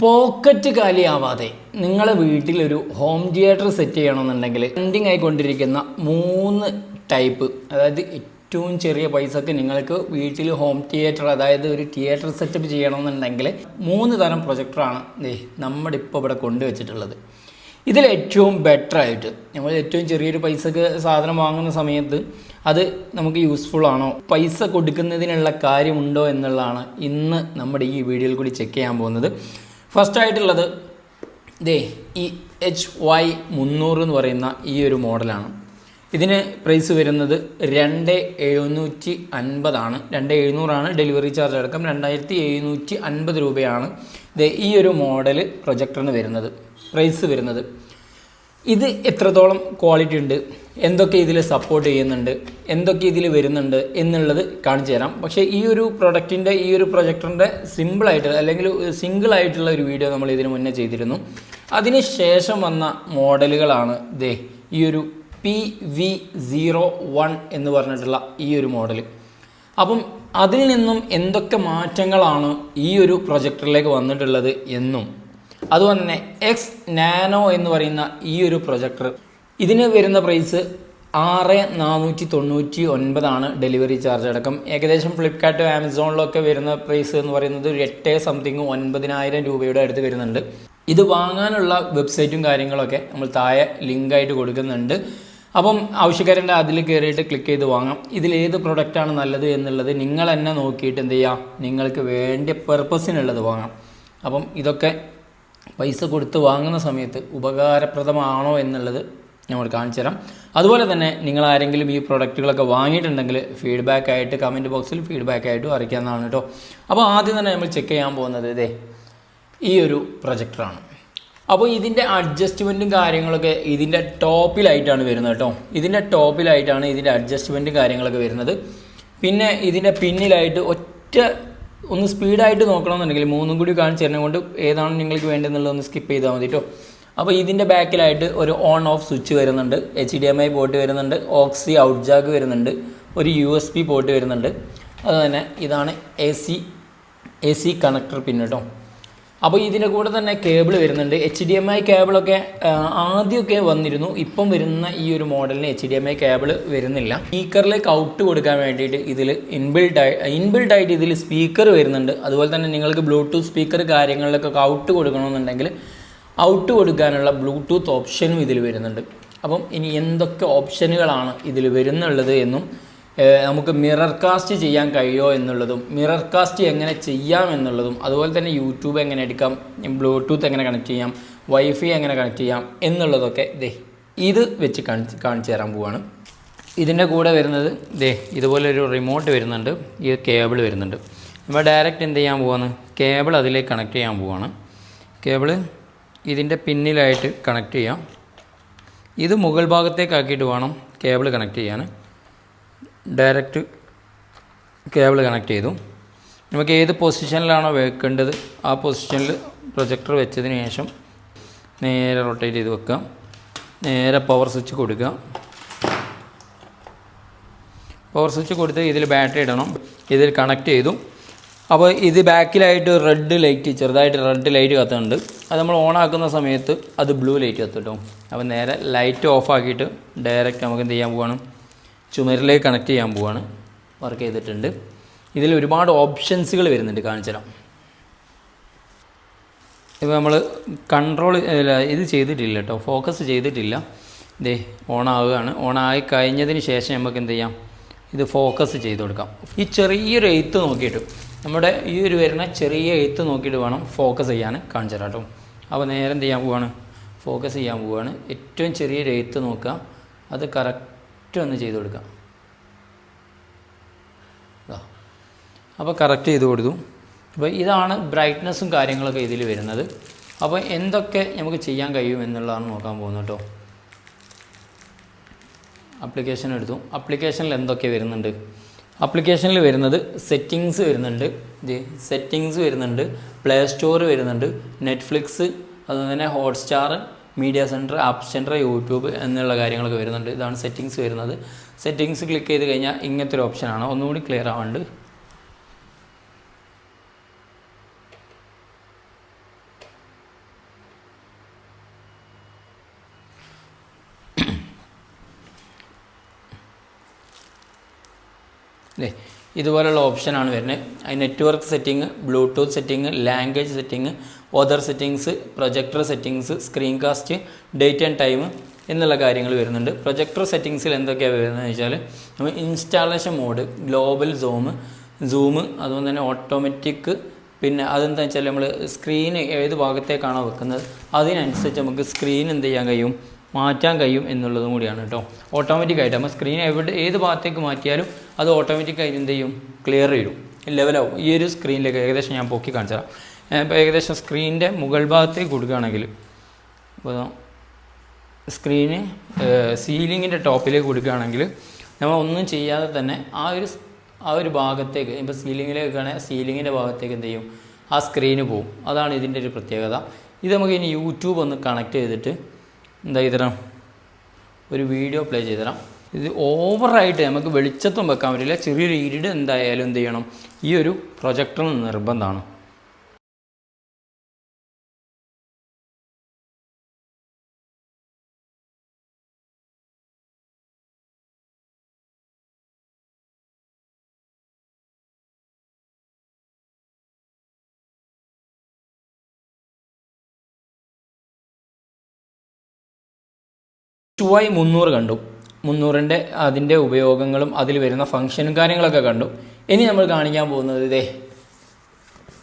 Pocket കാലിയാവാതെ നിങ്ങളെ വീട്ടിലൊരു ഹോം തിയേറ്റർ സെറ്റ് ചെയ്യണമെന്നുണ്ടെങ്കിൽ ട്രെൻഡിങ് ആയിക്കൊണ്ടിരിക്കുന്ന മൂന്ന് ടൈപ്പ് അതായത് ഏറ്റവും ചെറിയ പൈസക്ക് നിങ്ങൾക്ക് വീട്ടിൽ ഹോം തിയേറ്റർ അതായത് ഒരു തിയേറ്റർ സെറ്റപ്പ് ചെയ്യണമെന്നുണ്ടെങ്കിൽ മൂന്ന് തരം പ്രൊജക്ടറാണ് ദേ നമ്മുടെ ഇപ്പോൾ ഇവിടെ കൊണ്ടുവച്ചിട്ടുള്ളത്. ഇതിൽ ഏറ്റവും ബെറ്റർ ആയിട്ട് നമ്മൾ ഏറ്റവും ചെറിയൊരു പൈസക്ക് സാധനം വാങ്ങുന്ന സമയത്ത് അത് നമുക്ക് യൂസ്ഫുൾ ആണോ പൈസ കൊടുക്കുന്നതിനുള്ള കാര്യമുണ്ടോ എന്നുള്ളതാണ് ഇന്ന് നമ്മുടെ ഈ വീഡിയോയിൽ കൂടി ചെക്ക് ചെയ്യാൻ പോകുന്നത്. ഫസ്റ്റ് ആയിട്ടുള്ളത് ദേ ഈ എച്ച് വൈ മുന്നൂറ് എന്ന് പറയുന്ന ഈ ഒരു മോഡലാണ്. ഇതിന് പ്രൈസ് വരുന്നത് രണ്ട് എഴുന്നൂറ്റി അൻപതാണ്. രണ്ട് എഴുന്നൂറാണ് ഡെലിവറി ചാർജ് അടക്കം. രണ്ടായിരത്തി എഴുന്നൂറ്റി അൻപത് രൂപയാണ് ദേ ഈ ഒരു മോഡൽ പ്രൊജക്ടറിന് വരുന്നത്. പ്രൈസ് വരുന്നത്. ഇത് എത്രത്തോളം ക്വാളിറ്റി ഉണ്ട്? എന്തൊക്കെ ഇതിൽ സപ്പോർട്ട് ചെയ്യുന്നുണ്ട് എന്തൊക്കെ ഇതിൽ വരുന്നുണ്ട് എന്നുള്ളത് കാണിച്ചു തരാം. പക്ഷേ ഈ ഒരു പ്രൊഡക്റ്റിന്റെ ഈ ഒരു പ്രൊജക്ടറിന്റെ സിമ്പിളായിട്ട് അല്ലെങ്കിൽ സിംഗിൾ ആയിട്ടുള്ള ഒരു വീഡിയോ നമ്മൾ ഇതിന് മുന്നേ ചെയ്തിരുന്നു. അതിന് ശേഷം വന്ന മോഡലുകളാണ് ദേ ഈ ഒരു പി വി സീറോ വൺ എന്ന് പറഞ്ഞിട്ടുള്ള ഈ ഒരു മോഡൽ അപ്പം അതിൽ നിന്നും എന്തൊക്കെ മാറ്റങ്ങളാണ് ഈ ഒരു പ്രൊജക്ടറിലേക്ക് വന്നിട്ടുള്ളത് എന്നും അതുപോലെ തന്നെ എക്സ് നാനോ എന്ന് പറയുന്ന ഈ ഒരു പ്രൊജക്ടർ ഇതിന് വരുന്ന പ്രൈസ് ആറ് നാനൂറ്റി തൊണ്ണൂറ്റി ഒൻപതാണ് ഡെലിവറി ചാർജ് അടക്കം. ഏകദേശം ഫ്ലിപ്കാർട്ട് ആമസോണിലൊക്കെ വരുന്ന പ്രൈസ് എന്ന് പറയുന്നത് ഒരു എട്ട് സംതിങ് ഒൻപതിനായിരം രൂപയുടെ അടുത്ത് വരുന്നുണ്ട്. ഇത് വാങ്ങാനുള്ള വെബ്സൈറ്റും കാര്യങ്ങളൊക്കെ നമ്മൾ താഴെ ലിങ്കായിട്ട് കൊടുക്കുന്നുണ്ട്. അപ്പം ആവശ്യക്കാരന്റെ അതിൽ കയറിയിട്ട് ക്ലിക്ക് ചെയ്ത് വാങ്ങാം. ഇതിൽ ഏത് പ്രൊഡക്റ്റാണ് നല്ലത് എന്നുള്ളത് നിങ്ങൾ തന്നെ നോക്കിയിട്ട് എന്ത് ചെയ്യുക നിങ്ങൾക്ക് വേണ്ട പെർപ്പസിനുള്ളത് വാങ്ങാം. അപ്പം ഇതൊക്കെ പൈസ കൊടുത്ത് വാങ്ങുന്ന സമയത്ത് ഉപകാരപ്രദമാണോ എന്നുള്ളത് നമ്മൾ കാണിച്ചു തരാം. അതുപോലെ തന്നെ നിങ്ങൾ ആരെങ്കിലും ഈ പ്രൊഡക്റ്റുകളൊക്കെ വാങ്ങിയിട്ടുണ്ടെങ്കിൽ ഫീഡ്ബാക്ക് ആയിട്ട് കമന്റ് ബോക്സിൽ ഫീഡ്ബാക്ക് ആയിട്ടും അറിയിക്കാവുന്നതാണ് കേട്ടോ. അപ്പോൾ ആദ്യം തന്നെ നമ്മൾ ചെക്ക് ചെയ്യാൻ പോകുന്നത് ഇതേ ഈ ഒരു പ്രൊജക്ടറാണ് അപ്പോൾ ഇതിന്റെ അഡ്ജസ്റ്റ്മെന്റും കാര്യങ്ങളൊക്കെ ഇതിന്റെ ടോപ്പിലായിട്ടാണ് വരുന്നത് കേട്ടോ. ഇതിന്റെ ടോപ്പിലായിട്ടാണ് ഇതിന്റെ അഡ്ജസ്റ്റ്മെന്റും കാര്യങ്ങളൊക്കെ വരുന്നത്. പിന്നെ ഇതിന്റെ പിന്നിലായിട്ട് ഒറ്റ ഒന്ന് സ്പീഡായിട്ട് നോക്കണമെന്നുണ്ടെങ്കിൽ മൂന്നും കൂടി കാണിച്ചു തരണം കൊണ്ട് ഏതാണ് നിങ്ങൾക്ക് വേണ്ടതെന്നുള്ളത് ഒന്ന് സ്കിപ്പ് ചെയ്താൽ മതി കേട്ടോ. അപ്പോൾ ഇതിന്റെ ബാക്കിലായിട്ട് ഒരു ഓൺ ഓഫ് സ്വിച്ച് വരുന്നുണ്ട്. H D M I port വരുന്നുണ്ട്. ഓക്സി ഔട്ട് ജാക്ക് വരുന്നുണ്ട്. ഒരു യു എസ് പി പോർട്ട് വരുന്നുണ്ട്. അതുതന്നെ ഇതാണ് A C A C connector pin കേട്ടോ അപ്പോൾ ഇതിന്റെ കൂടെ തന്നെ കേബിൾ വരുന്നുണ്ട്. എച്ച് ഡി എം ഐ കേബിളൊക്കെ ആദ്യമൊക്കെ വന്നിരുന്നു. ഇപ്പം വരുന്ന ഈ ഒരു മോഡലിന് H D M I cable വരുന്നില്ല. സ്പീക്കറിലേക്ക് ഔട്ട് കൊടുക്കാൻ വേണ്ടിയിട്ട് ഇതിൽ ഇൻബിൽഡായി ഇൻബിൽഡായിട്ട് ഇതിൽ സ്പീക്കർ വരുന്നുണ്ട്. അതുപോലെ തന്നെ നിങ്ങൾക്ക് ബ്ലൂടൂത്ത് സ്പീക്കർ കാര്യങ്ങളിലൊക്കെ ഔട്ട് കൊടുക്കണമെന്നുണ്ടെങ്കിൽ ഔട്ട് കൊടുക്കാനുള്ള ബ്ലൂടൂത്ത് ഓപ്ഷനും ഇതിൽ വരുന്നുണ്ട്. അപ്പം ഇനി എന്തൊക്കെ ഓപ്ഷനുകളാണ് ഇതിൽ വരുന്നുള്ളത് എന്നും നമുക്ക് മിറർ കാസ്റ്റ് ചെയ്യാൻ കഴിയുമോ എന്നുള്ളതും മിറർ കാസ്റ്റ് എങ്ങനെ ചെയ്യാം എന്നുള്ളതും അതുപോലെ തന്നെ യൂട്യൂബ് എങ്ങനെ എടുക്കാം ബ്ലൂടൂത്ത് എങ്ങനെ കണക്ട് ചെയ്യാം വൈഫൈ എങ്ങനെ കണക്ട് ചെയ്യാം എന്നുള്ളതൊക്കെ ദേ ഇത് വെച്ച് കാണിച്ച് കാണിച്ചു തരാൻ പോവാണ്. ഇതിന്റെ കൂടെ വരുന്നത് ദേ ഇതുപോലെ ഒരു റിമോട്ട് വരുന്നുണ്ട് ഈ കേബിൾ വരുന്നുണ്ട്. ഇപ്പോൾ ഡയറക്റ്റ് എന്ത് ചെയ്യാൻ പോവാണ്? കേബിൾ അതിലേക്ക് കണക്ട് ചെയ്യാൻ പോവാണ്. കേബിൾ ഇതിന്റെ പിന്നിലായിട്ട് കണക്ട് ചെയ്യാം. ഇത് മുകൾ ഭാഗത്തേക്ക് ആക്കിയിട്ട് വേണം കേബിൾ കണക്ട് ചെയ്യാൻ. ഡയറക്റ്റ് കേബിൾ കണക്ട് ചെയ്തു. നമുക്ക് ഏത് പൊസിഷനിലാണോ വെക്കേണ്ടത് ആ പൊസിഷനിൽ പ്രൊജക്ടർ വെച്ചതിന് ശേഷം നേരെ റൊട്ടേറ്റ് ചെയ്ത് വെക്കുക. നേരെ പവർ സ്വിച്ച് കൊടുക്കുക. പവർ സ്വിച്ച് കൊടുത്ത് ഇതിൽ ബാറ്ററി ഇടണം. ഇതിൽ കണക്ട് ചെയ്തു. അപ്പോൾ ഇത് ബാക്കിലായിട്ട് റെഡ് ലൈറ്റ് ചെറുതായിട്ട് റെഡ് ലൈറ്റ് കത്തുന്നുണ്ട്. അത് നമ്മൾ ഓൺ ആക്കുന്ന സമയത്ത് അത് ബ്ലൂ ലൈറ്റ് കത്തും കേട്ടോ അപ്പോൾ നേരെ ലൈറ്റ് ഓഫ് ആക്കിയിട്ട് ഡയറക്റ്റ് നമുക്ക് എന്ത് ചെയ്യാൻ പോവാണ്? ചുമരിലേക്ക് കണക്ട് ചെയ്യാൻ പോവാണ്. വർക്ക് ചെയ്തിട്ടുണ്ട്. ഇതിൽ ഒരുപാട് ഓപ്ഷൻസുകൾ വരുന്നുണ്ട് കാണിച്ചു തരാം ഇപ്പോൾ നമ്മൾ കൺട്രോൾ ഇത് ചെയ്തിട്ടില്ല കേട്ടോ ഫോക്കസ് ചെയ്തിട്ടില്ല. ഇതേ ഓൺ ആവുകയാണ്. ഓൺ ആയി കഴിഞ്ഞതിന് ശേഷം നമുക്ക് എന്ത് ചെയ്യാം? ഇത് ഫോക്കസ് ചെയ്ത് കൊടുക്കാം. ഈ ചെറിയൊരു എയ്ത്ത് നോക്കിയിട്ട് നമ്മുടെ ഈ ഒരു വരുന്ന ചെറിയ എഴുത്ത് നോക്കിയിട്ട് വേണം ഫോക്കസ് ചെയ്യാൻ കാണിച്ചു കേട്ടോ. അപ്പോൾ നേരെ എന്ത് ചെയ്യാൻ പോവാണ്? ഫോക്കസ് ചെയ്യാൻ പോവാണ്. ഏറ്റവും ചെറിയൊരു എഴുത്ത് നോക്കുക. അത് കറക്റ്റ് ഒന്ന് ചെയ്ത് കൊടുക്കുക. അപ്പോൾ കറക്റ്റ് ചെയ്ത് കൊടുത്തു. അപ്പോൾ ഇതാണ് ബ്രൈറ്റ്നസ്സും കാര്യങ്ങളൊക്കെ ഇതിൽ വരുന്നത്. അപ്പോൾ എന്തൊക്കെ നമുക്ക് ചെയ്യാൻ കഴിയും എന്നുള്ളതാണ് നോക്കാൻ പോകുന്നത് കേട്ടോ. ആപ്ലിക്കേഷൻ എടുത്തു. ആപ്ലിക്കേഷനിൽ എന്തൊക്കെ വരുന്നുണ്ട്? ആപ്ലിക്കേഷനിൽ വരുന്നത് സെറ്റിങ്സ് വരുന്നുണ്ട്. സെറ്റിങ്സ് വരുന്നുണ്ട്. പ്ലേ സ്റ്റോർ വരുന്നുണ്ട്. നെറ്റ്ഫ്ലിക്സ് അതുപോലെ തന്നെ Hotstar media centre app centre YouTube എന്നുള്ള കാര്യങ്ങളൊക്കെ വരുന്നുണ്ട്. ഇതാണ് സെറ്റിങ്സ് വരുന്നത്. സെറ്റിങ്സ് ക്ലിക്ക് ചെയ്ത് കഴിഞ്ഞാൽ ഇങ്ങനത്തെ ഒരു ഓപ്ഷനാണ് ഒന്നുകൂടി ക്ലിയർ ആവാണ്ട് അല്ലേ ഇതുപോലുള്ള ഓപ്ഷനാണ് വരുന്നത്. അതിന് network setting Bluetooth setting language setting other settings projector settings screen cast date and time എന്നുള്ള കാര്യങ്ങൾ വരുന്നുണ്ട്. പ്രൊജക്ടർ സെറ്റിംഗ്സിൽ എന്തൊക്കെയാണ് വരുന്നതെന്ന് വെച്ചാൽ നമ്മൾ installation mode global zoom zoom അതുപോലെ തന്നെ ഓട്ടോമാറ്റിക് പിന്നെ അതെന്താ വെച്ചാൽ നമ്മൾ സ്ക്രീൻ ഏത് ഭാഗത്തേക്കാണോ വെക്കുന്നത് അതിനനുസരിച്ച് നമുക്ക് സ്ക്രീൻ എന്ത് ചെയ്യാൻ കഴിയും? മാറ്റാൻ കഴിയും എന്നുള്ളതും കൂടിയാണ് കേട്ടോ. ഓട്ടോമാറ്റിക് ആയിട്ട് നമ്മൾ സ്ക്രീൻ എവിടെ ഏത് ഭാഗത്തേക്ക് മാറ്റിയാലും അത് ഓട്ടോമാറ്റിക് ആയിട്ട് എന്ത് ചെയ്യും? ക്ലിയർ ചെയ്യും. ലെവലാവും ഈ ഒരു സ്ക്രീനിലേക്ക് ഏകദേശം ഞാൻ പൊക്കി കാണിച്ചു തരാം ഇപ്പോൾ ഏകദേശം സ്ക്രീനിന്റെ മുകൾ ഭാഗത്തേക്ക് കൊടുക്കുകയാണെങ്കിൽ ഇപ്പോൾ സ്ക്രീന് സീലിങ്ങിന്റെ ടോപ്പിലേക്ക് കൊടുക്കുകയാണെങ്കിൽ നമ്മൾ ഒന്നും ചെയ്യാതെ തന്നെ ആ ഒരു ആ ഒരു ഭാഗത്തേക്ക് ഇപ്പോൾ ആണെങ്കിൽ സീലിങ്ങിന്റെ ഭാഗത്തേക്ക് എന്ത് ചെയ്യും? ആ സ്ക്രീന് പോവും. അതാണ് ഇതിന്റെ ഒരു പ്രത്യേകത. ഇത് നമുക്ക് ഇനി യൂട്യൂബ് ഒന്ന് കണക്ട് ചെയ്തിട്ട് എന്താ ചെയ്തരാം ഒരു വീഡിയോ പ്ലേ ചെയ്ത് തരാം ഇത് ഓവറായിട്ട് നമുക്ക് വെളിച്ചത്തും വെക്കാൻ പറ്റില്ല. ചെറിയൊരു ഇരുട് എന്തായാലും എന്ത് ചെയ്യണം? ഈ ഒരു പ്രൊജക്ടർ നിർബന്ധമാണ്. ചുവായി മുന്നൂറ് കണ്ടു. മുന്നൂറിന്റെ അതിന്റെ ഉപയോഗങ്ങളും അതിൽ വരുന്ന ഫങ്ഷനും കാര്യങ്ങളൊക്കെ കണ്ടു. ഇനി നമ്മൾ കാണിക്കാൻ പോകുന്നത് ഇതേ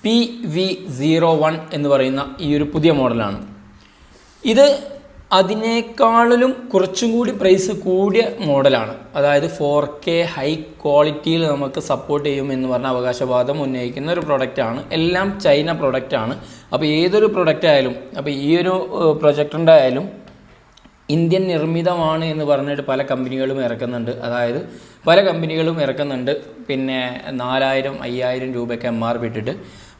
പി വി സീറോ വൺ എന്ന് പറയുന്ന ഈ ഒരു പുതിയ മോഡലാണ്. ഇത് അതിനേക്കാളിലും കുറച്ചും കൂടി പ്രൈസ് കൂടിയ മോഡലാണ്. അതായത് ഫോർ കെ ഹൈ ക്വാളിറ്റിയിൽ നമുക്ക് സപ്പോർട്ട് ചെയ്യും എന്ന് പറഞ്ഞ അവകാശവാദം ഉന്നയിക്കുന്ന ഒരു പ്രൊഡക്റ്റാണ് എല്ലാം ചൈന പ്രൊഡക്റ്റാണ് അപ്പോൾ ഏതൊരു പ്രൊഡക്റ്റ് ആയാലും അപ്പോൾ ഈ ഒരു പ്രൊജക്ടറിന്റെ ആയാലും ഇന്ത്യൻ നിർമ്മിതമാണ് എന്ന് പറഞ്ഞിട്ട് പല കമ്പനികളും ഇറക്കുന്നുണ്ട്. അതായത് പല കമ്പനികളും ഇറക്കുന്നുണ്ട്. പിന്നെ നാലായിരം അയ്യായിരം രൂപയ്ക്ക് എം ആർ പി ഇട്ടിട്ട്.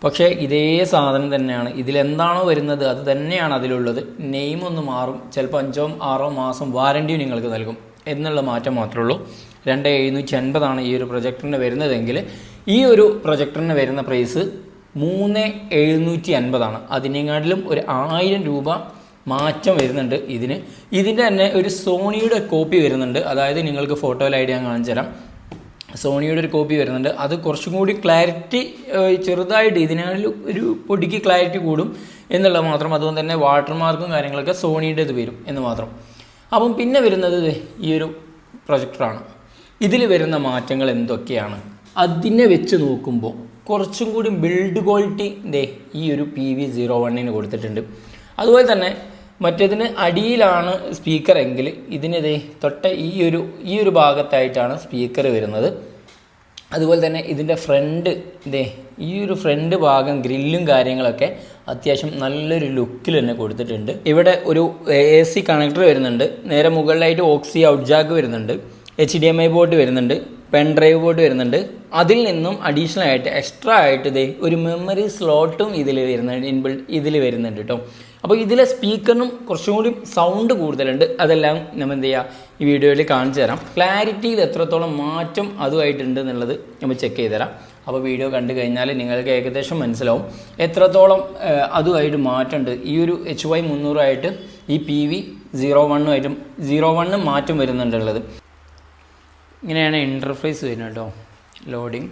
പക്ഷേ ഇതേ സാധനം തന്നെയാണ്. ഇതിലെന്താണോ വരുന്നത് അത് തന്നെയാണ് അതിലുള്ളത്. നെയിം ഒന്ന് മാറും. ചിലപ്പോൾ അഞ്ചോ ആറോ മാസം വാറന്റിയും നിങ്ങൾക്ക് നൽകും. എന്നുള്ള മാറ്റം മാത്രമേ ഉള്ളൂ. രണ്ട് എഴുന്നൂറ്റി അൻപതാണ് ഈ ഒരു പ്രൊജക്ടറിന് വരുന്നതെങ്കിൽ ഈ ഒരു പ്രൊജക്ടറിന് വരുന്ന പ്രൈസ് മൂന്ന് എഴുന്നൂറ്റി അൻപതാണ് അതിനെക്കാട്ടിലും ഒരു ആയിരം രൂപ മാറ്റം വരുന്നുണ്ട് ഇതിന്. ഇതിന്റെ തന്നെ ഒരു സോണിയുടെ കോപ്പി വരുന്നുണ്ട്. അതായത് നിങ്ങൾക്ക് ഫോട്ടോയിലായിട്ട് ഞാൻ കാണിച്ചു തരാം. സോണിയുടെ ഒരു കോപ്പി വരുന്നുണ്ട്. അത് കുറച്ചും കൂടി ക്ലാരിറ്റി ചെറുതായിട്ട് ഇതിനാലും ഒരു പൊടിക്ക് ക്ലാരിറ്റി കൂടും എന്നുള്ളത് മാത്രം. അതുകൊണ്ട് തന്നെ വാട്ടർമാർക്കും കാര്യങ്ങളൊക്കെ സോണിയുടെ ഇത് വരും എന്ന് മാത്രം. അപ്പം പിന്നെ വരുന്നത് ഈ ഒരു പ്രൊജക്ടറാണ് ഇതിൽ വരുന്ന മാറ്റങ്ങൾ എന്തൊക്കെയാണ്? അതിനെ വെച്ച് നോക്കുമ്പോൾ കുറച്ചും കൂടി ബിൽഡ് ക്വാളിറ്റി ദേ ഈ ഒരു പി വി സീറോ വണ്ണിന് കൊടുത്തിട്ടുണ്ട്. അതുപോലെ തന്നെ മറ്റേതിന് അടിയിലാണ് സ്പീക്കർ എങ്കിൽ ഇതിനിത് തൊട്ട ഈ ഒരു ഈ ഒരു ഭാഗത്തായിട്ടാണ് സ്പീക്കർ വരുന്നത്. അതുപോലെ തന്നെ ഇതിന്റെ ഫ്രണ്ട് ഇതേ ഈ ഒരു ഫ്രണ്ട് ഭാഗം ഗ്രില്ലും കാര്യങ്ങളൊക്കെ അത്യാവശ്യം നല്ലൊരു ലുക്കിൽ തന്നെ കൊടുത്തിട്ടുണ്ട്. ഇവിടെ ഒരു എ സി കണക്ടർ വരുന്നുണ്ട്. നേരെ മുകളിലായിട്ട് ഓക്സി ഔട്ട് ജാക്ക് വരുന്നുണ്ട്. H D M I board വരുന്നുണ്ട്. പെൻ ഡ്രൈവ് ബോർഡ് വരുന്നുണ്ട്. അതിൽ നിന്നും അഡീഷണൽ ആയിട്ട് എക്സ്ട്രാ ആയിട്ട് ഇതേ ഒരു മെമ്മറി സ്ലോട്ടും ഇതിൽ വരുന്നുണ്ട് ഇൻബിൾഡ് ഇതിൽ വരുന്നുണ്ട് കേട്ടോ അപ്പോൾ ഇതിലെ സ്പീക്കറിനും കുറച്ചും കൂടി സൗണ്ട് കൂടുതലുണ്ട്. അതെല്ലാം നമ്മൾ എന്ത് ചെയ്യുക ഈ വീഡിയോയിൽ കാണിച്ചു തരാം. ക്ലാരിറ്റിയിൽ എത്രത്തോളം മാറ്റം അതുമായിട്ടുണ്ട് എന്നുള്ളത് നമ്മൾ ചെക്ക് ചെയ്ത് തരാം. അപ്പോൾ വീഡിയോ കണ്ടു കഴിഞ്ഞാൽ നിങ്ങൾക്ക് ഏകദേശം മനസ്സിലാവും. എത്രത്തോളം അതുമായിട്ട് മാറ്റമുണ്ട്. ഈ ഒരു എച്ച് വൈ മുന്നൂറായിട്ട് ഈ പി വി സീറോ വണ്ണുമായിട്ടും സീറോ വണ്ണും മാറ്റം വരുന്നുണ്ടുള്ളത് ഇങ്ങനെയാണ് ഇന്റർഫേസ് വരുന്നത് കേട്ടോ. ലോഡിങ്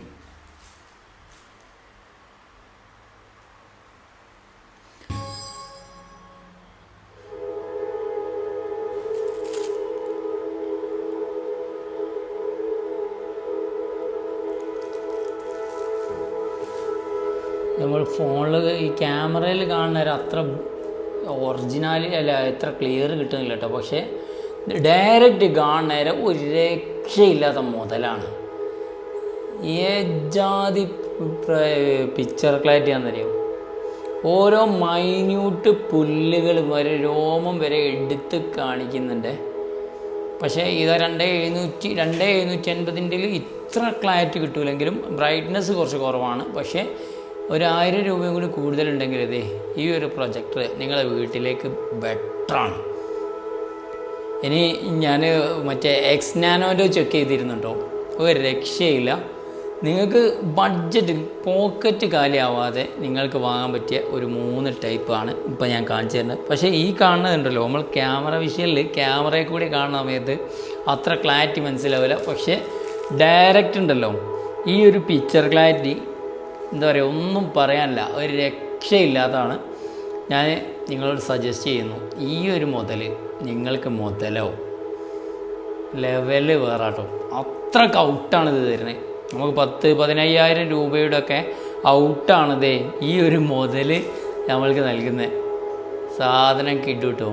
ഫോണിൽ ഈ ക്യാമറയിൽ കാണുന്ന ഒരു അത്ര ഒറിജിനാലി അല്ല എത്ര ക്ലിയർ കിട്ടുന്നില്ല കേട്ടോ പക്ഷേ ഡയറക്റ്റ് കാണുന്നേരം ഒരു രക്ഷയില്ലാത്ത മുതലാണ്. ഏജാതി പിക്ചർ ക്ലാരിറ്റി ആണെന്നറിയോ? ഓരോ മൈന്യൂട്ട് പുല്ലുകൾ വരെ രോമം വരെ എടുത്ത് കാണിക്കുന്നുണ്ട്. പക്ഷേ ഇത് രണ്ട് എഴുന്നൂറ്റി രണ്ട് എഴുന്നൂറ്റി അൻപതിന്റെ ഇത്ര ക്ലാരിറ്റി കിട്ടൂലെങ്കിലും ബ്രൈറ്റ്നസ് കുറച്ച് കുറവാണ്. പക്ഷേ ഒരു രൂപയും കൂടി കൂടുതലുണ്ടെങ്കിൽ ഇതേ ഈ ഒരു പ്രൊജക്ടർ നിങ്ങളെ വീട്ടിലേക്ക് ബെറ്ററാണ് ഇനി ഞാൻ മറ്റേ എക്സ് നാനോന്റെ ചെക്ക് ചെയ്തിരുന്നുണ്ടോ ഒരു രക്ഷയില്ല. നിങ്ങൾക്ക് ബഡ്ജറ്റ് പോക്കറ്റ് കാലിയാവാതെ നിങ്ങൾക്ക് വാങ്ങാൻ പറ്റിയ ഒരു മൂന്ന് ടൈപ്പാണ് ഇപ്പോൾ ഞാൻ കാണിച്ചു തരുന്നത്. പക്ഷേ ഈ കാണുന്നതുണ്ടല്ലോ നമ്മൾ ക്യാമറ വിഷയത്തിൽ ക്യാമറയിൽ കൂടി കാണുന്ന സമയത്ത് അത്ര ക്ലാരിറ്റി മനസ്സിലാവില്ല. പക്ഷേ ഡയറക്റ്റ് ഉണ്ടല്ലോ ഈ ഒരു പിക്ചർ ക്ലാരിറ്റി എന്താ പറയുക ഒന്നും പറയാനില്ല. ഒരു രക്ഷയില്ലാത്തതാണ്. ഞാൻ നിങ്ങളോട് സജസ്റ്റ് ചെയ്യുന്നു ഈ ഒരു മുതൽ നിങ്ങൾക്ക് മുതലോ ലെവൽ വേറെ കേട്ടോ അത്രയ്ക്ക് ഔട്ടാണ് ഇത് തരുന്നത്. നമുക്ക് പത്ത് പതിനയ്യായിരം രൂപയുടെ ഒക്കെ ഔട്ടാണിതേ ഈ ഒരു മുതൽ നമ്മൾക്ക് നൽകുന്നത്. സാധനം കിട്ടും കേട്ടോ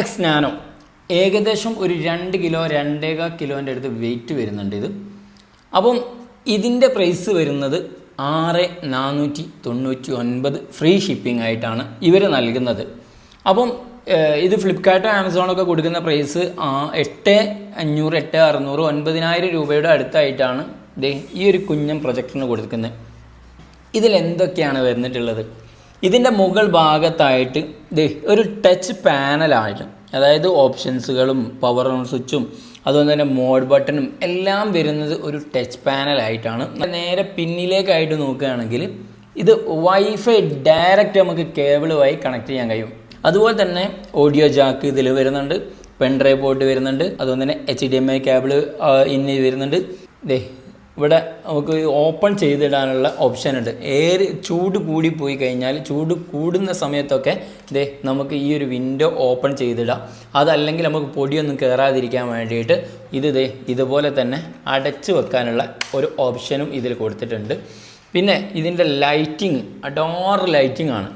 എക്സ് നാനോ. ഏകദേശം ഒരു രണ്ട് കിലോ രണ്ടേകാൽ കിലോന്റെ അടുത്ത് വെയിറ്റ് വരുന്നുണ്ട് ഇത്. അപ്പം ഇതിന്റെ പ്രൈസ് വരുന്നത് ആറ് നാനൂറ്റി തൊണ്ണൂറ്റി ഒൻപത് ഫ്രീ ഷിപ്പിംഗ് ആയിട്ടാണ് ഇവർ നൽകുന്നത്. അപ്പം ഇത് ഫ്ലിപ്കാർട്ടോ ആമസോണൊക്കെ കൊടുക്കുന്ന പ്രൈസ് എട്ട് അഞ്ഞൂറ് എട്ട് അറുന്നൂറ് ഒൻപതിനായിരം രൂപയുടെ അടുത്തായിട്ടാണ് ദേ ഈ ഒരു കുഞ്ഞൻ പ്രൊജക്ടറിന് കൊടുക്കുന്നത്. ഇതിൽ എന്തൊക്കെയാണ് വന്നിട്ടുള്ളത് ഇതിന്റെ മുകൾ ഭാഗത്തായിട്ട് ദേ ഒരു ടച്ച് പാനലായിട്ട് അതായത് ഓപ്ഷൻസുകളും പവർ ഓൺ സ്വിച്ചും അതുപോലെ തന്നെ മോഡ് ബട്ടണും എല്ലാം വരുന്നത് ഒരു ടച്ച് പാനലായിട്ടാണ് നേരെ പിന്നിലേക്കായിട്ട് നോക്കുകയാണെങ്കിൽ ഇത് വൈഫൈ ഡയറക്റ്റ് നമുക്ക് കേബിളുമായി കണക്ട് ചെയ്യാൻ കഴിയും. അതുപോലെ തന്നെ ഓഡിയോ ജാക്ക് ഇതിൽ വരുന്നുണ്ട് പെൻഡ്രൈവ് പോർട്ട് വരുന്നുണ്ട് അതുപോലെ തന്നെ H D M I cable ഇന്ന് വരുന്നുണ്ട്. ദേ ഇവിടെ നമുക്ക് ഓപ്പൺ ചെയ്തിടാനുള്ള ഓപ്ഷൻ ഉണ്ട്. എയർ ചൂട് കൂടി പോയി കഴിഞ്ഞാൽ ചൂട് കൂടുന്ന സമയത്തൊക്കെ ദേ നമുക്ക് ഈ ഒരു വിൻഡോ ഓപ്പൺ ചെയ്തിടാം. അതല്ലെങ്കിൽ നമുക്ക് പൊടിയൊന്നും കയറാതിരിക്കാൻ വേണ്ടിയിട്ട് ഇത് ദേ ഇതുപോലെ തന്നെ അടച്ചു വെക്കാനുള്ള ഒരു ഓപ്ഷനും ഇതിൽ കൊടുത്തിട്ടുണ്ട്. പിന്നെ ഇതിന്റെ ലൈറ്റിങ് അഡോർ ലൈറ്റിംഗ് ആണ്.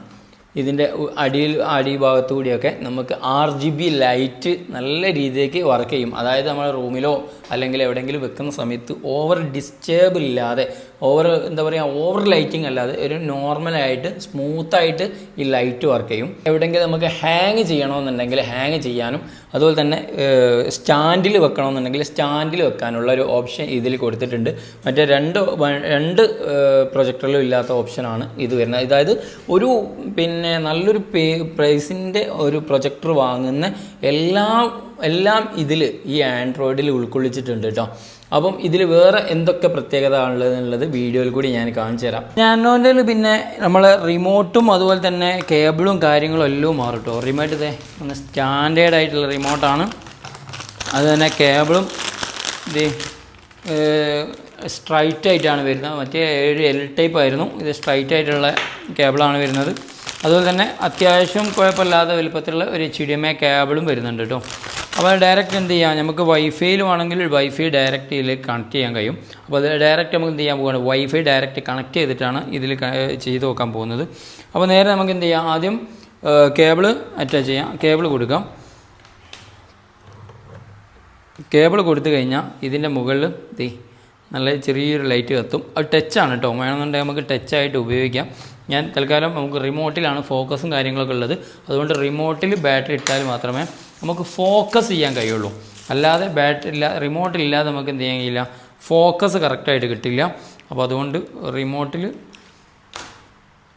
ഇതിന്റെ അടിയിൽ അടിഭാഗത്തു കൂടിയൊക്കെ നമുക്ക് ആർ ജി ബി ലൈറ്റ് നല്ല രീതിയിലേക്ക് വർക്ക് ചെയ്യും. അതായത് നമ്മുടെ റൂമിലോ അല്ലെങ്കിൽ എവിടെയെങ്കിലും വെക്കുന്ന സമയത്ത് ഓവർ ഡിസ്റ്റേബ് ഇല്ലാതെ ഓവർ എന്താ പറയുക ഓവർ ലൈറ്റിംഗ് അല്ലാതെ ഒരു നോർമലായിട്ട് സ്മൂത്തായിട്ട് ഈ ലൈറ്റ് വർക്ക് ചെയ്യും. എവിടെയെങ്കിലും നമുക്ക് ഹാങ് ചെയ്യണമെന്നുണ്ടെങ്കിൽ ഹാങ് ചെയ്യാനും അതുപോലെ തന്നെ സ്റ്റാൻഡിൽ വെക്കണമെന്നുണ്ടെങ്കിൽ സ്റ്റാൻഡിൽ വെക്കാനുള്ള ഒരു ഓപ്ഷൻ ഇതിൽ കൊടുത്തിട്ടുണ്ട്. മറ്റേ രണ്ട് രണ്ട് പ്രൊജക്ടറിലും ഇല്ലാത്ത ഓപ്ഷനാണ് ഇത് വരുന്നത്. അതായത് ഒരു പിന്നെ നല്ലൊരു പേ പ്രൈസിന്റെ ഒരു പ്രൊജക്ടർ വാങ്ങുന്ന എല്ലാ എല്ലാം ഇതിൽ ഈ ആൻഡ്രോയിഡിൽ ഉൾക്കൊള്ളിച്ചിട്ടുണ്ട് കേട്ടോ അപ്പം ഇതിൽ വേറെ എന്തൊക്കെ പ്രത്യേകത ഉള്ളതെന്നുള്ളത് വീഡിയോയിൽ കൂടി ഞാൻ കാണിച്ചു തരാം. ഞാനോന്റെ പിന്നെ നമ്മൾ റിമോട്ടും അതുപോലെ തന്നെ കേബിളും കാര്യങ്ങളും എല്ലാം മാറും കേട്ടോ റിമോട്ട് ഇതേ ഒന്ന് സ്റ്റാൻഡേർഡ് ആയിട്ടുള്ള റിമോട്ടാണ് അത് തന്നെ കേബിളും ഇത് സ്ട്രൈറ്റ് ആയിട്ടാണ് വരുന്നത്. മറ്റേ ഏഴ് എൽ ടൈപ്പ് ആയിരുന്നു. ഇത് സ്ട്രൈറ്റ് ആയിട്ടുള്ള കേബിളാണ് വരുന്നത്. അതുപോലെ തന്നെ അത്യാവശ്യം കുഴപ്പമില്ലാത്ത വലുപ്പത്തിലുള്ള ഒരു എച്ച് കേബിളും വരുന്നുണ്ട് കേട്ടോ. അപ്പോൾ ഡയറക്റ്റ് എന്ത് ചെയ്യാം? നമുക്ക് വൈഫൈയിലും ആണെങ്കിൽ വൈഫൈ ഡയറക്റ്റ് ഇതിലേക്ക് കണക്ട് ചെയ്യാൻ കഴിയും. അപ്പോൾ അത് ഡയറക്റ്റ് നമുക്ക് എന്ത് ചെയ്യാൻ പോകുകയാണ് വൈഫൈ ഡയറക്റ്റ് കണക്ട് ചെയ്തിട്ടാണ് ഇതിൽ ചെയ്ത് നോക്കാൻ പോകുന്നത്. അപ്പോൾ നേരെ നമുക്ക് എന്ത് ചെയ്യാം? ആദ്യം കേബിൾ അറ്റാച്ച് ചെയ്യാം. കേബിൾ കൊടുക്കാം. കേബിൾ കൊടുത്തു കഴിഞ്ഞാൽ ഇതിന്റെ മുകളിൽ ദേ നല്ല ചെറിയൊരു ലൈറ്റ് കത്തും. അത് ടച്ചാണ് കേട്ടോ. വേണമെന്നുണ്ടെങ്കിൽ നമുക്ക് ടച്ചായിട്ട് ഉപയോഗിക്കാം. ഞാൻ തൽക്കാലം നമുക്ക് റിമോട്ടിലാണ് ഫോക്കസും കാര്യങ്ങളൊക്കെ ഉള്ളത്. അതുകൊണ്ട് റിമോട്ടിൽ ബാറ്ററി ഇട്ടാൽ മാത്രമേ നമുക്ക് ഫോക്കസ് ചെയ്യാൻ കഴിയുള്ളൂ. അല്ലാതെ ബാറ്ററി ഇല്ല റിമോട്ടിലില്ലാതെ നമുക്ക് എന്ത് ചെയ്യാൻ കഴിയില്ല. ഫോക്കസ് കറക്റ്റായിട്ട് കിട്ടില്ല. അപ്പോൾ അതുകൊണ്ട് റിമോട്ടിൽ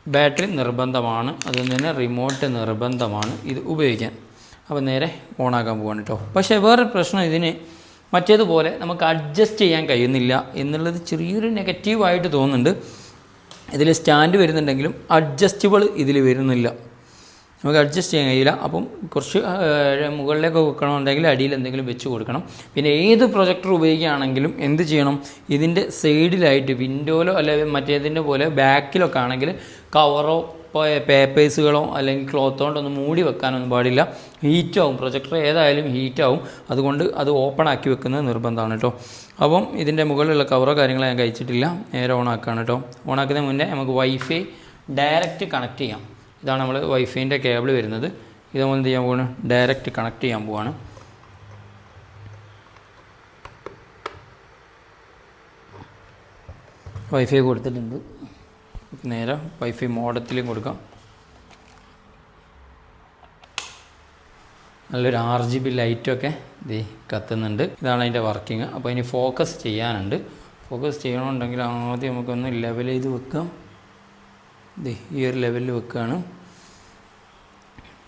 ബാറ്ററി നിർബന്ധമാണ്. അതുകൊണ്ട് തന്നെ റിമോട്ട് നിർബന്ധമാണ് ഇത് ഉപയോഗിക്കാൻ. അപ്പോൾ നേരെ ഓണാക്കാൻ പോവാണ് കേട്ടോ പക്ഷേ വേറൊരു പ്രശ്നം ഇതിന് മറ്റേതുപോലെ നമുക്ക് അഡ്ജസ്റ്റ് ചെയ്യാൻ കഴിയുന്നില്ല എന്നുള്ളത് ചെറിയൊരു നെഗറ്റീവായിട്ട് തോന്നുന്നുണ്ട്. ഇതിൽ സ്റ്റാൻഡ് വരുന്നുണ്ടെങ്കിലും അഡ്ജസ്റ്റബിൾ ഇതിൽ വരുന്നില്ല. നമുക്ക് അഡ്ജസ്റ്റ് ചെയ്യാൻ കഴിയില്ല. അപ്പം കുറച്ച് മുകളിലേക്ക് വെക്കണമെന്നുണ്ടെങ്കിൽ അടിയിൽ എന്തെങ്കിലും വെച്ച് കൊടുക്കണം. പിന്നെ ഏത് പ്രൊജക്ടർ ഉപയോഗിക്കുകയാണെങ്കിലും എന്ത് ചെയ്യണം? ഇതിന്റെ സൈഡിലായിട്ട് വിൻഡോയിലോ അല്ലെങ്കിൽ മറ്റേതിന്റെ പോലെ ബാക്കിലൊക്കെ ആണെങ്കിൽ കവറോ പേപ്പേഴ്സുകളോ അല്ലെങ്കിൽ ക്ലോത്തോ കൊണ്ടൊന്നും മൂടി വെക്കാനൊന്നും പാടില്ല. ഹീറ്റാവും. പ്രൊജക്ടർ ഏതായാലും ഹീറ്റാവും. അതുകൊണ്ട് അത് ഓപ്പൺ ആക്കി വെക്കുന്നത് നിർബന്ധമാണ് കേട്ടോ. അപ്പം ഇതിന്റെ മുകളിലുള്ള കവറോ കാര്യങ്ങളോ ഞാൻ കഴിച്ചിട്ടില്ല. നേരെ ഓൺ ആക്കുകയാണ് കേട്ടോ ഓൺ ആക്കുന്നതിന് മുന്നേ നമുക്ക് വൈഫൈ ഡയറക്റ്റ് കണക്ട് ചെയ്യാം. ഇതാണ് നമ്മൾ വൈഫൈന്റെ കേബിൾ വരുന്നത്. ഇത് നമ്മൾ എന്ത് ചെയ്യാൻ പോവാണ്? ഡയറക്റ്റ് കണക്ട് ചെയ്യാൻ പോവാണ്. വൈഫൈ കൊടുത്തിട്ടുണ്ട്. നേരെ വൈഫൈ മോഡത്തിലും കൊടുക്കാം. നല്ലൊരു ആർ ജി ബി ലൈറ്റൊക്കെ ഇത് കത്തുന്നുണ്ട്. ഇതാണ് അതിന്റെ വർക്കിംഗ്. അപ്പോൾ ഇനി ഫോക്കസ് ചെയ്യാനുണ്ട്. ഫോക്കസ് ചെയ്യണമെന്നുണ്ടെങ്കിൽ ആദ്യം നമുക്കൊന്ന് ലെവൽ ചെയ്ത് വെക്കാം. ഇത് ഈ ഒരു ലെവലിൽ വെക്കുകയാണ്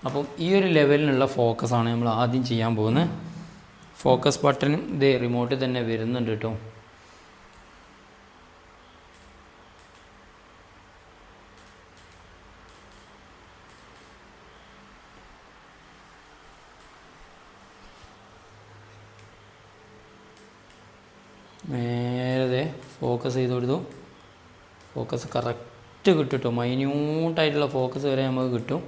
അപ്പം ഈ ഒരു ലെവലിനുള്ള ഫോക്കസാണ് നമ്മൾ ആദ്യം ചെയ്യാൻ പോകുന്നത്. ഫോക്കസ് ബട്ടൺ ഇത് റിമോട്ടിൽ തന്നെ വരുന്നുണ്ട് കേട്ടോ നേരെ ഫോക്കസ് ചെയ്ത് കൊടുത്തു ഫോക്കസ് കറക്റ്റ് കിട്ടും കേട്ടോ മൈന്യൂട്ടായിട്ടുള്ള ഫോക്കസ് വരെ നമുക്ക് കിട്ടും.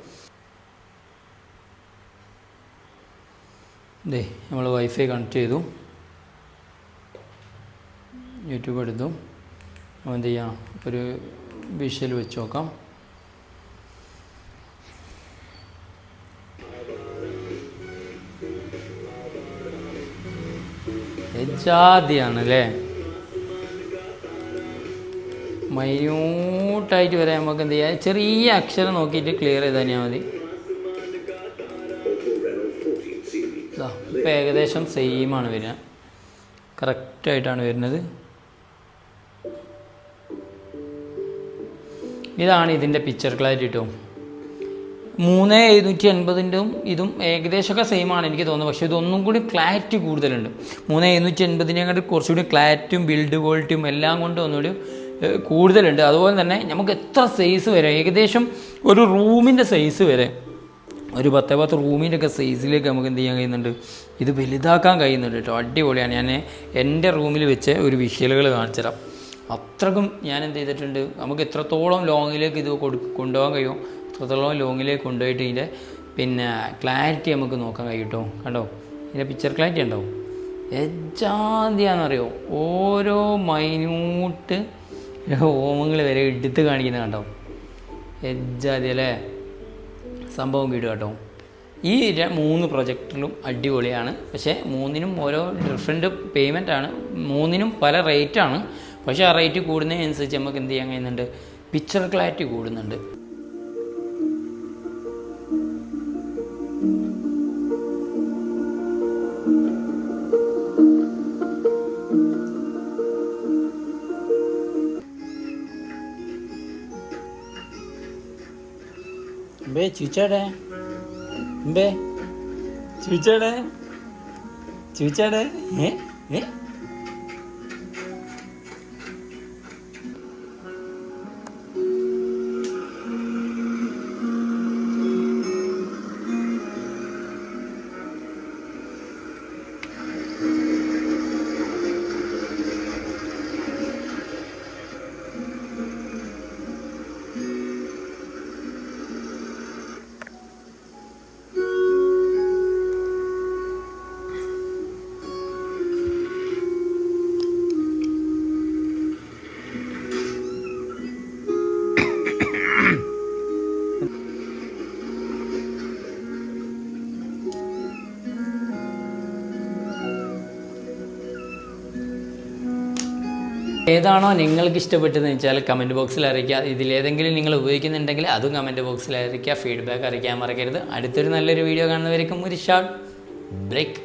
ഇതേ നമ്മൾ വൈഫൈ കണക്ട് ചെയ്തു. യൂട്യൂബ് എടുത്തു. അപ്പോൾ എന്ത് ചെയ്യാം? ഒരു വിഷ്വൽ വെച്ച് നോക്കാം. ജാതിയാണ് അല്ലേ? മൈന്യൂട്ടായിട്ട് വരെ നമുക്ക് എന്ത് ചെയ്യാം? ചെറിയ അക്ഷരം നോക്കിയിട്ട് ക്ലിയർ ചെയ്ത് തന്നെയാൽ മതി. ഇപ്പം ഏകദേശം സെയിമാണ് വരിക. കറക്റ്റായിട്ടാണ് വരുന്നത്. ഇതാണ് ഇതിന്റെ പിക്ചർ ക്ലാരിറ്റി മൂന്ന് എഴുന്നൂറ്റി എൺപതിന്റെയും ഇതും ഏകദേശമൊക്കെ സെയിം ആണ് എനിക്ക് തോന്നുന്നത് പക്ഷേ ഇതൊന്നും കൂടി ക്ലാരിറ്റി കൂടുതലുണ്ട്. മൂന്ന് എഴുന്നൂറ്റി എൺപതിനെക്കാട്ട് കുറച്ചുകൂടി ക്ലാരിറ്റിയും ബിൽഡ് ക്വാളിറ്റിയും എല്ലാം കൊണ്ടും ഒന്നുകൂടി കൂടുതലുണ്ട്. അതുപോലെ തന്നെ നമുക്ക് എത്ര സൈസ് വരെ ഏകദേശം ഒരു റൂമിന്റെ സൈസ് വരെ ഒരു പത്ത് പത്ത് റൂമിന്റെ ഒക്കെ സൈസിലേക്ക് നമുക്ക് എന്ത് ചെയ്യാൻ കഴിയുന്നുണ്ട്? ഇത് വലുതാക്കാൻ കഴിയുന്നുണ്ട് കേട്ടോ. അടിപൊളിയാണ്. ഞാൻ എന്റെ റൂമിൽ വെച്ച് ഒരു വിഷ്വലുകൾ കാണിച്ചു തരാം അത്രക്കും ഞാൻ എന്ത് ചെയ്തിട്ടുണ്ട്? നമുക്ക് എത്രത്തോളം ലോങ്ങിലേക്ക് ഇത് കൊണ്ടുപോകാൻ കഴിയുമോ എത്രത്തോളം ലോങ്ങിലേക്ക് കൊണ്ടുപോയിട്ട് ഇതിന്റെ പിന്നെ ക്ലാരിറ്റി നമുക്ക് നോക്കാൻ കഴിയും കേട്ടോ. കണ്ടോ? ഇതിന്റെ പിക്ചർ ക്ലാരിറ്റി ഉണ്ടാവും എജാന്തിയാണെന്നറിയോ ഓരോ മൈന്യൂട്ട് ഹോമങ്ങൾ വരെ എടുത്ത് കാണിക്കുന്നത് കണ്ടോ? എജാതി അല്ലേ? സംഭവം കിട്ടും കേട്ടോ. ഈ മൂന്ന് പ്രൊജക്റ്റിലും അടിപൊളിയാണ്. പക്ഷേ മൂന്നിനും ഓരോ ഡിഫറെന്റ് പേയ്മെന്റ് ആണ്. മൂന്നിനും പല റേറ്റാണ് പക്ഷേ ആ റേറ്റ് കൂടുന്നതിനനുസരിച്ച് നമുക്ക് എന്ത് ചെയ്യാൻ കഴിയുന്നുണ്ട്? പിക്ചർ ക്ലാരിറ്റി കൂടുന്നുണ്ട്. ബേ ചൂച്ചാടേ. ബേ ചൂച്ചാടേ. ചൂച്ചാടേ. ഏ ഏ? ഏതാണോ നിങ്ങൾക്ക് ഇഷ്ടപ്പെട്ടതെന്ന് വെച്ചാൽ കമന്റ് ബോക്സിൽ അറിയിക്കുക. ഇതിലേതെങ്കിലും നിങ്ങൾ ഉപയോഗിക്കുന്നുണ്ടെങ്കിൽ അതും കമന്റ് ബോക്സിൽ അറിയിക്കുക. ഫീഡ്ബാക്ക് അറിയിക്കാൻ മറക്കരുത്. അടുത്തൊരു നല്ലൊരു വീഡിയോ കാണുന്നവരേക്കും ഒരു ഷോർട്ട് ബ്രേക്ക്